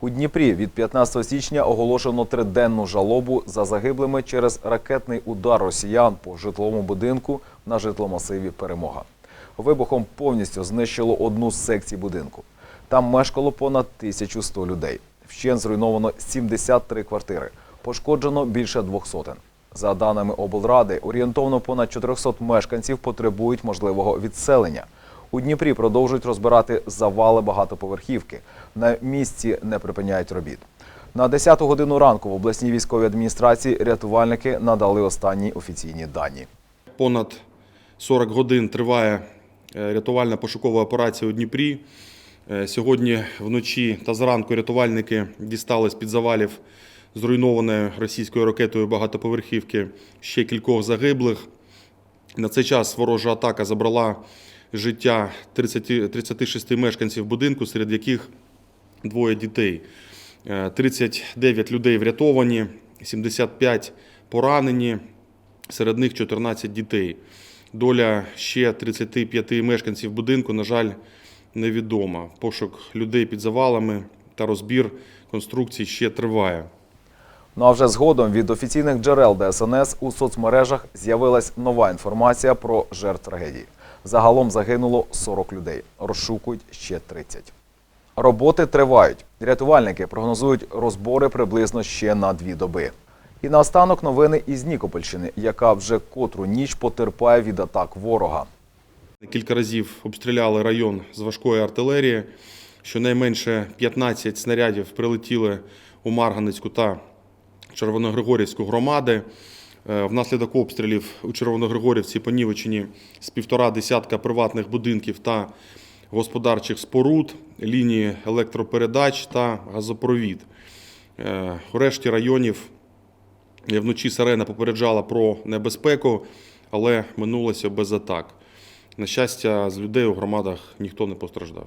У Дніпрі від 15 січня оголошено триденну жалобу за загиблими через ракетний удар росіян по житловому будинку на житломасиві Перемога. Вибухом повністю знищило одну з секцій будинку. Там мешкало понад 1100 людей. Вщен зруйновано 73 квартири. Пошкоджено більше двох сотень. За даними облради, орієнтовно понад 400 мешканців потребують можливого відселення. У Дніпрі продовжують розбирати завали багатоповерхівки. На місці не припиняють робіт. На 10 годину ранку в обласній військовій адміністрації рятувальники надали останні офіційні дані. Понад 40 годин триває е, рятувальна пошукова операція у Дніпрі. Е, Сьогодні вночі та зранку рятувальники дістали з-під завалів зруйнованої російською ракетою багатоповерхівки ще кількох загиблих. На цей час ворожа атака забрала життя 30, 36 мешканців будинку, серед яких двоє дітей. Е, 39 людей врятовані, 75 поранені, серед них 14 дітей. Доля ще 35 мешканців будинку, на жаль, невідома. Пошук людей під завалами та розбір конструкцій ще триває. Ну а вже згодом від офіційних джерел ДСНС у соцмережах з'явилась нова інформація про жертв трагедії. Загалом загинуло 40 людей. Розшукують ще 30. Роботи тривають. Рятувальники прогнозують розбори приблизно ще на дві доби. І наостанок новини із Нікопольщини, яка вже котру ніч потерпає від атак ворога. Кілька разів обстріляли район з важкої артилерії. Щонайменше 15 снарядів прилетіли у Марганецьку та Червоногригорівську громади. Е, Внаслідок обстрілів у Червоногригорівці понівечені з півтора десятка приватних будинків та господарчих споруд, лінії електропередач та газопровід. Е, У решті районів вночі сирена попереджала про небезпеку, але минулося без атак. На щастя, з людей у громадах ніхто не постраждав.